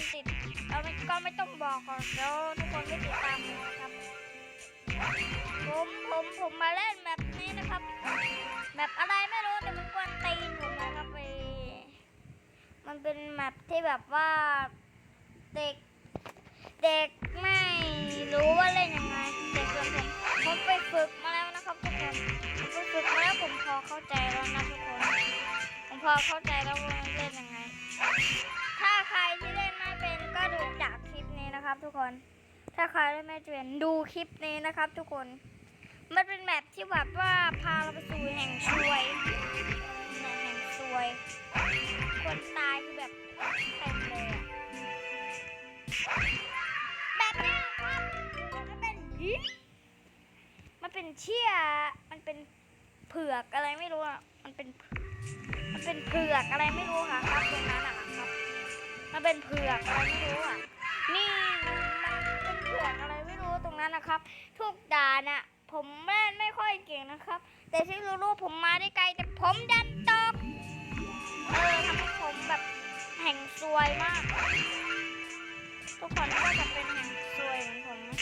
คนติดเราไม่ก็ไม่ต้องบอกหรอกเดี๋ยวทุกคนไม่ติดตามนะครับผมผมผมมาเล่นแบบนี้นะครับแบบอะไรไม่รู้แต่มันกวนตีนผมนะครับไปมันเป็นแมปที่แบบว่าเด็ก เด็กไม่รู้ว่าเล่นยังไงเด็กส่วนผมผมไปฝึกมาแล้วนะครับทุกคนผมไปฝึกมาแล้วผมพอเข้าใจแล้วนะทุกคน ผมพอเข้าใจแล้วว่าเล่นยังไง นะครับ ทุกคน ถ้าใครเล่นไม่เป็นดูคลิปนี้นะครับ ทุกคน มันเป็นแมปที่แบบว่าพาเราไปสู่แห่งซวยแห่งซวย คนตายคือแบบเต็มเลยอะแบบเนี้ยครับมันเป็นหินมันเป็นเชี่ยมันเป็นเผือกอะไรไม่รู้อะ มันเป็น มันเป็นเผือกอะไรไม่รู้ค่ะครับตรงนั้นอะครับ มันเป็นเผือกอะไรไม่รู้อะ นั้นนะครับ ทุกด่านอะผมเล่นไม่ค่อยเก่งนะครับ แต่ที่รู้ๆผมมาได้ไกลแต่ผมดันตกเออทำให้ผมแบบแห่งซวยมาก ทุกคนก็จะเป็นแห่งซวยเหมือนผมนะ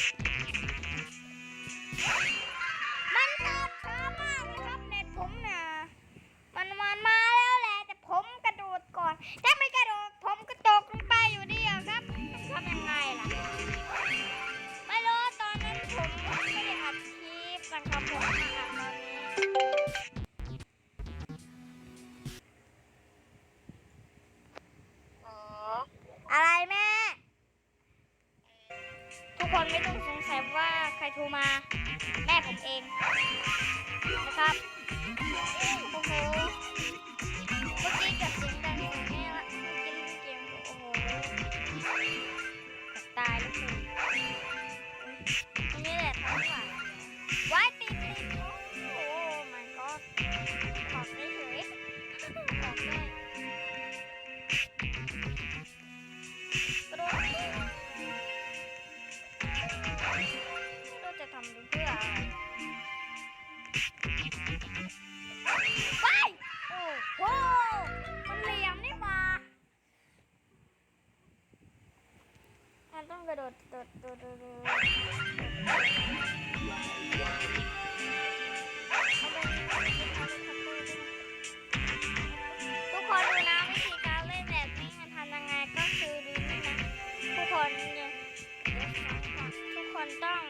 กคนไม่ต้องสงสัยว่าใครโทรมา แม่ผมเองนะครับโอ้โหเมื่อกี้เกับเสีย โดดโดดโดดโดดทุกคนดูนะวิธีการเล่นแบบนี้มันทำยังไงก็คือดูนี่นะทุกคนเนี่ยทุกคนต้อง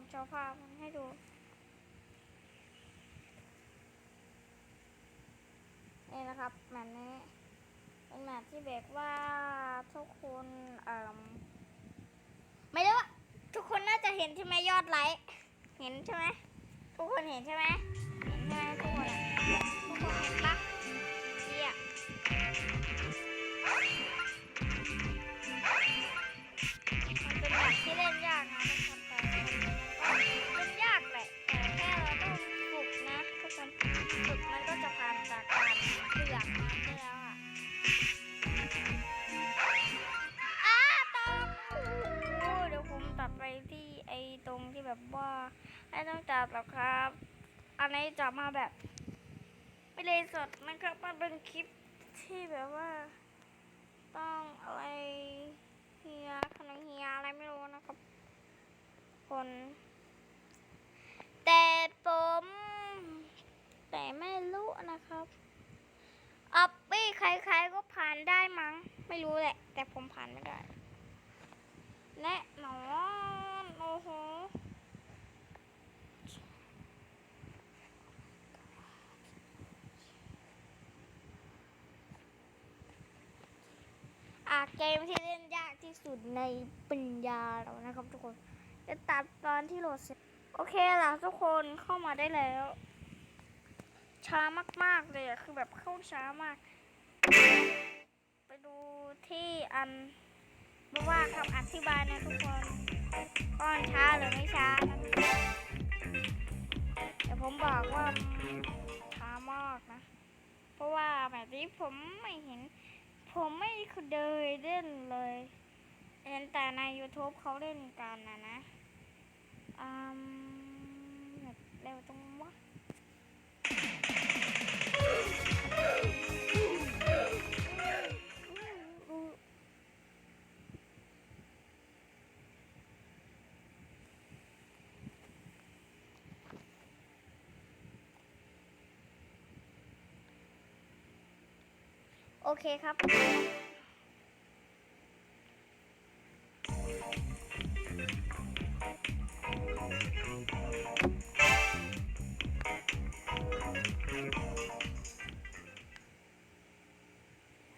ของโชว์ภาพมันให้ดู นี่นะครับแมปนี้ เป็นแมปที่แบบว่าทุกคนเอ่อไม่รู้ว่าทุกคนน่าจะเห็นใช่ไหมยอดไลค์ เห็นใช่ไหมทุกคนเห็นใช่ไหมเห็นใช่ไหมทุกคน ตรงที่แบบว่าไม่ต้องจับหรอกครับ อันนี้จับมาแบบ ไม่ได้สดนะครับ มันเป็นคลิปที่แบบว่า ต้องอะไรเฮียขนมเฮียอะไรไม่รู้นะครับ คน แต่ผมแต่ไม่รู้นะครับอัปปี้ใครๆก็ผ่านได้มั้ง ไม่รู้แหละ แต่ผมผ่านไม่ได้ แน่นอนโอ้โหอะ เกมที่เล่นยากที่สุดในปัญญาเรานะครับทุกคน จะตัดตอนที่โหลดเสร็จ โอเคล่ะทุกคนเข้ามาได้แล้ว ช้ามากๆเลยอะคือแบบเข้าช้ามาก ไปดูที่อันบอกว่าคำอธิบายนะทุกคนก้อนช้าหรือไม่ช้านะเดี๋ยวผมบอกว่าช้ามากนะ เพราะว่าแบบนี้ผมไม่เห็น ผมไม่เคยเล่นเลยเห็นแต่ใน YouTube เขาเล่นกันนะนะอืมแบบเร็วตรงวะ อเคครับ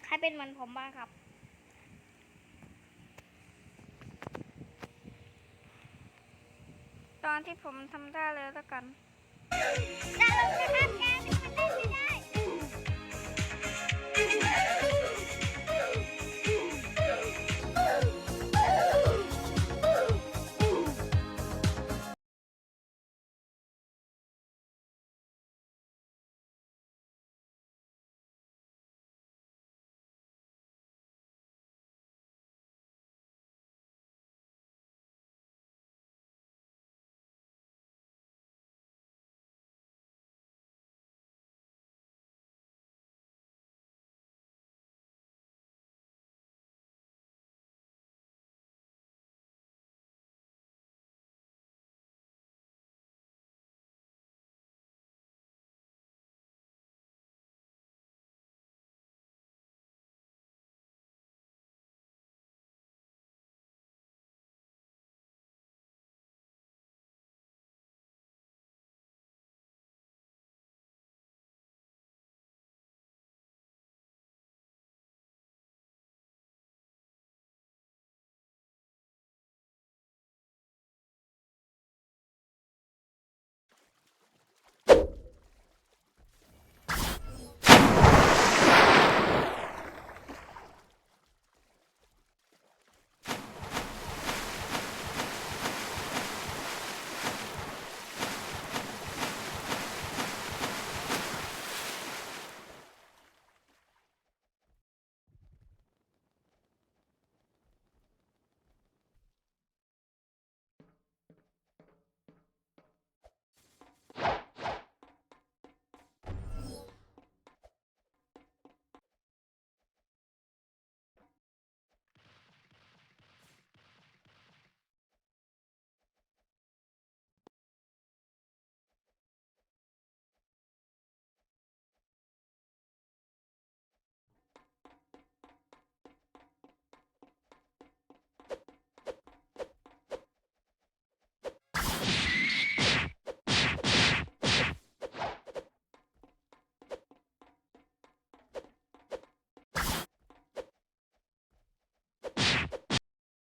ใครเป็นเหมือนผมบ้างครับตอนที่ผมทำได้เลยแล้วกัน